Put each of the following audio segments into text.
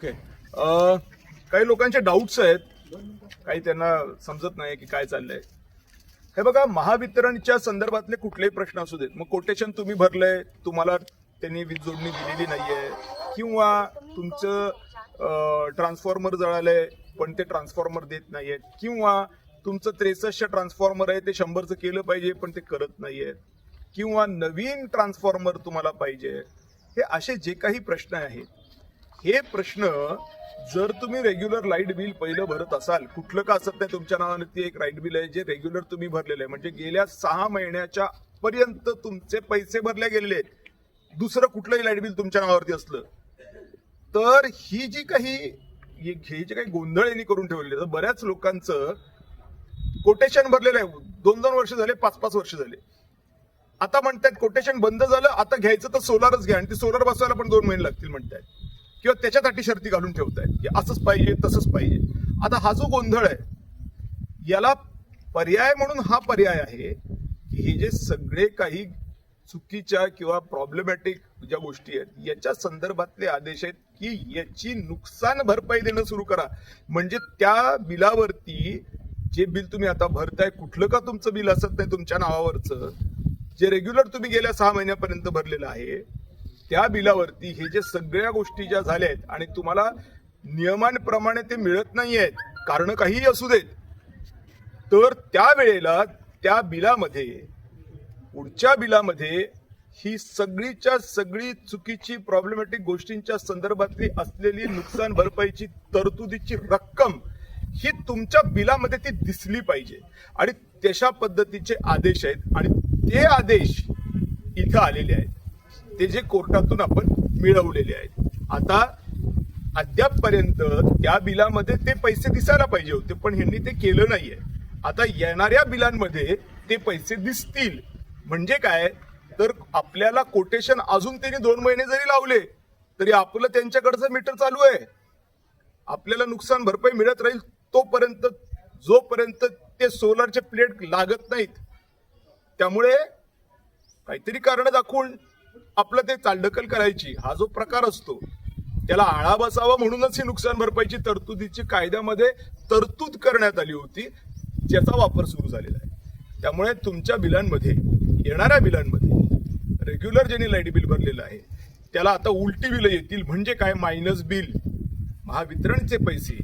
Okay. काही लोकांचे doubts आहेत. काही त्यांना समजत नाही की काय चाललंय. हे बघा महावितरणच्या संदर्भातले कुठलेही प्रश्न असू देत. मग कोटेशन तुम्ही भरलंय तुम्हाला त्यांनी वीज जोडणी दिलेली नाहीये. किंवा तुमचं ट्रान्सफॉर्मर जळालंय पण ते ट्रान्सफॉर्मर देत नाहीयेत किंवा तुमचं त्रेसष्ट ट्रान्सफॉर्मर आहे ते शंभरचं केलं पाहिजे पण ते करत नाहीये. किंवा नवीन ट्रान्सफॉर्मर तुम्हाला पाहिजे. हे असे जे काही प्रश्न आहेत हे प्रश्न जर तुम्ही रेग्युलर लाइट बिल पहिलं भरत असाल कुठलं का असत नाही तुमच्या नावाने ती एक लाइट बिल आहे जे रेग्युलर तुम्ही भरलेलं आहे. म्हणजे गेल्या सहा महिन्याच्या पर्यंत तुमचे पैसे भरले गेलेले आहेत. दुसरं कुठलंही लाइट बिल तुमच्या नावावरती असलं. तर ही जी काही हे जे काही गोंधळ यांनी करून ठेवलेले तर बऱ्याच लोकांचं कोटेशन भरलेलं आहे. दोन दोन वर्ष झाले पाच पाच वर्ष झाले. आता म्हणतात कोटेशन बंद झालं आता घ्यायचं तर सोलारच घ्या. आणि ते सोलार बसवायला पण दोन महिने लागतील म्हणतात किंवा त्याच्यासाठी शर्ती घालून ठेवतायत की असंच पाहिजे तसंच पाहिजे. आता हा जो गोंधळ आहे याला पर्याय म्हणून हा पर्याय आहे की हे जे सगळे काही चुकीच्या किंवा प्रॉब्लेमॅटिक ज्या गोष्टी आहेत याच्या संदर्भातले आदेश आहेत की याची नुकसान भरपाई देणं सुरू करा. म्हणजे त्या बिलावरती जे बिल तुम्ही आता भरताय कुठलं का तुमचं बिल असत नाही तुमच्या नावावरचं जे रेग्युलर तुम्ही गेल्या सहा महिन्यापर्यंत भरलेलं आहे त्या बिलावरती हे जे सगळ्या गोष्टी ज्या झाल्या आहेत आणि तुम्हाला नियमांप्रमाणे ते मिळत नाही आहेत कारण काहीही असू देत. तर त्यावेळेला त्या बिलामध्ये पुढच्या बिलामध्ये ही सगळीच्या सगळी चुकीची प्रॉब्लेमॅटिक गोष्टींच्या संदर्भातली असलेली नुकसान भरपाईची तरतुदीची रक्कम ही तुमच्या बिलामध्ये ती दिसली पाहिजे. आणि तशा पद्धतीचे आदेश आहेत आणि ते आदेश इथं आलेले आहेत. ते जे कोर्टातून आपण मिळवलेले आहेत. आता अद्यापपर्यंत त्या बिलामध्ये ते पैसे दिसायला पाहिजे होते पण ह्यांनी ते केलं नाहीये. आता येणाऱ्या बिलांमध्ये ते पैसे दिसतील. म्हणजे काय? तर आपल्याला कोटेशन अजून त्यांनी दोन महिने जरी लावले तरी आपलं त्यांच्याकडचं मीटर चालू आहे. आपल्याला नुकसान भरपाई मिळत राहील तोपर्यंत जोपर्यंत ते सोलरचे प्लेट लागत नाहीत. त्यामुळे काहीतरी कारण दाखवून आपलं ते चालढकल करायची हा जो प्रकार असतो त्याला आळा बसावा म्हणूनच ही नुकसान भरपाईची तरतुदीची कायद्यामध्ये तरतूद करण्यात आली होती ज्याचा वापर सुरू झालेला आहे. त्यामुळे तुमच्या बिलांमध्ये येणाऱ्या बिलांमध्ये रेग्युलर ज्यांनी लाइट बिल भरलेलं आहे त्याला आता उलटी बिलं येतील म्हणजे काय? मायनस बिल महावितरणचे पैसे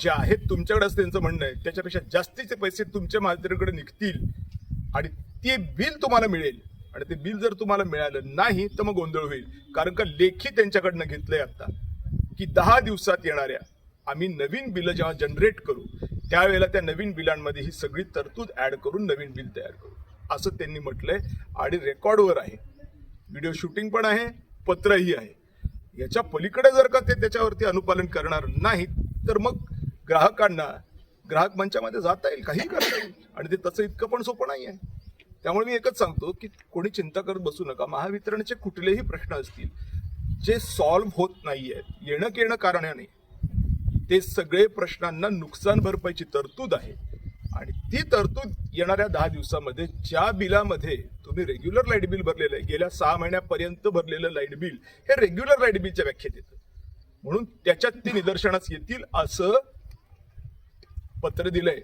जे आहेत तुमच्याकडे असं त्यांचं म्हणणं आहे त्याच्यापेक्षा जास्तीचे पैसे तुमच्या महावितरणकडे निघतील आणि ते बिल तुम्हाला मिळेल. आणि ते बिल जर तुम्हाला मिळालं नाही तर मग गोंधळ होईल. कारण का लेखी त्यांच्याकडनं घेतलंय आता की दहा दिवसात येणाऱ्या आम्ही नवीन बिलं जेव्हा जनरेट करू त्यावेळेला त्या नवीन बिलांमध्ये ही सगळी तरतूद ऍड करून नवीन बिल तयार करू. असं त्यांनी म्हटलंय आणि रेकॉर्डवर आहे. व्हिडिओ शूटिंग पण आहे पत्रही आहे. याच्या पलीकडे जर का ते त्याच्यावरती अनुपालन करणार नाहीत तर मग ग्राहकांना ग्राहक मंचामध्ये जाता येईल काही करता येईल. आणि ते तसं इतकं पण सोपं नाही आहे त्यामुळे मी एकच सांगतो की कोणी चिंता करत बसू नका. महावितरणचे कुठलेही प्रश्न असतील जे सॉल्व्ह होत नाहीये येणं केणं कारणाने ते सगळे प्रश्नांना नुकसान भरपाईची तरतूद आहे. आणि ती तरतूद येणाऱ्या दहा दिवसामध्ये ज्या बिलामध्ये तुम्ही रेग्युलर लाइट बिल भरलेलं आहे गेल्या सहा महिन्यापर्यंत भरलेलं लाइट बिल हे रेग्युलर लाइट बिलच्या व्याख्येत येतं. म्हणून त्याच्यात ते निदर्शनास येतील असं पत्र दिलंय.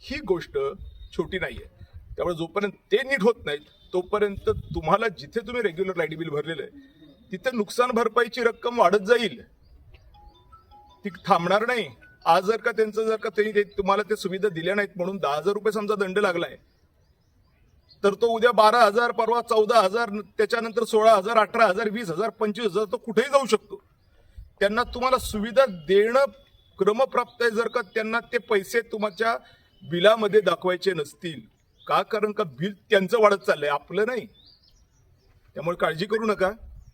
ही गोष्ट छोटी नाहीये. त्यामुळे जोपर्यंत ते नीट होत नाहीत तोपर्यंत तुम्हाला जिथे तुम्ही रेग्युलर लाइट बिल भरलेलं आहे तिथे नुकसान भरपाईची रक्कम वाढत जाईल. ती थांबणार नाही. आज जर का त्यांचं जर का त्यांनी ते- तुम्हाला ते सुविधा दिल्या नाहीत म्हणून दहा हजार रुपये समजा दंड लागलाय तर तो उद्या बारा हजार परवा चौदा हजार त्याच्यानंतर सोळा हजार अठरा हजार वीस हजार पंचवीस हजार तो कुठेही जाऊ शकतो. त्यांना तुम्हाला सुविधा देणं क्रमप्राप्त आहे जर का त्यांना ते पैसे तुमच्या बिलामध्ये दाखवायचे नसतील. का? कारण का बिल त्यांचं वाढत चाललंय आपलं नाही. त्यामुळे काळजी करू नका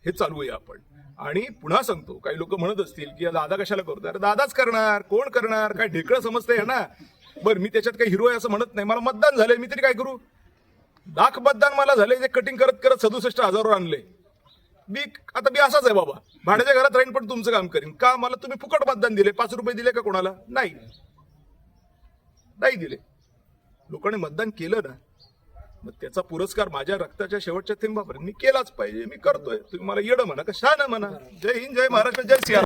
हे चालवूया आपण. आणि पुन्हा सांगतो काही लोक म्हणत असतील की दादा कशाला करतो अरे दादाच करणार कोण करणार? काय ढेकळं समजतंय ना बरं मी त्याच्यात काही हिरो आहे असं म्हणत नाही मला मतदान झालंय मी तरी काय करू? लाख मतदान मला झाले जे कटिंग करत करत सदुसष्ट हजारावर आणले मी आता मी असाच आहे बाबा. भाड्याच्या घरात राहीन पण तुमचं काम करीन. का मला तुम्ही फुकट मतदान दिले पाच रुपये दिले का कोणाला? नाही. नाही दिले. लोकांनी मतदान केलं ना मग त्याचा पुरस्कार माझ्या रक्ताच्या शेवटच्या थेंबापर्यंत मी केलाच पाहिजे मी करतोय. तुम्ही मला येडं म्हणा का शान म्हणा. जय हिंद जय महाराष्ट्र जय सिया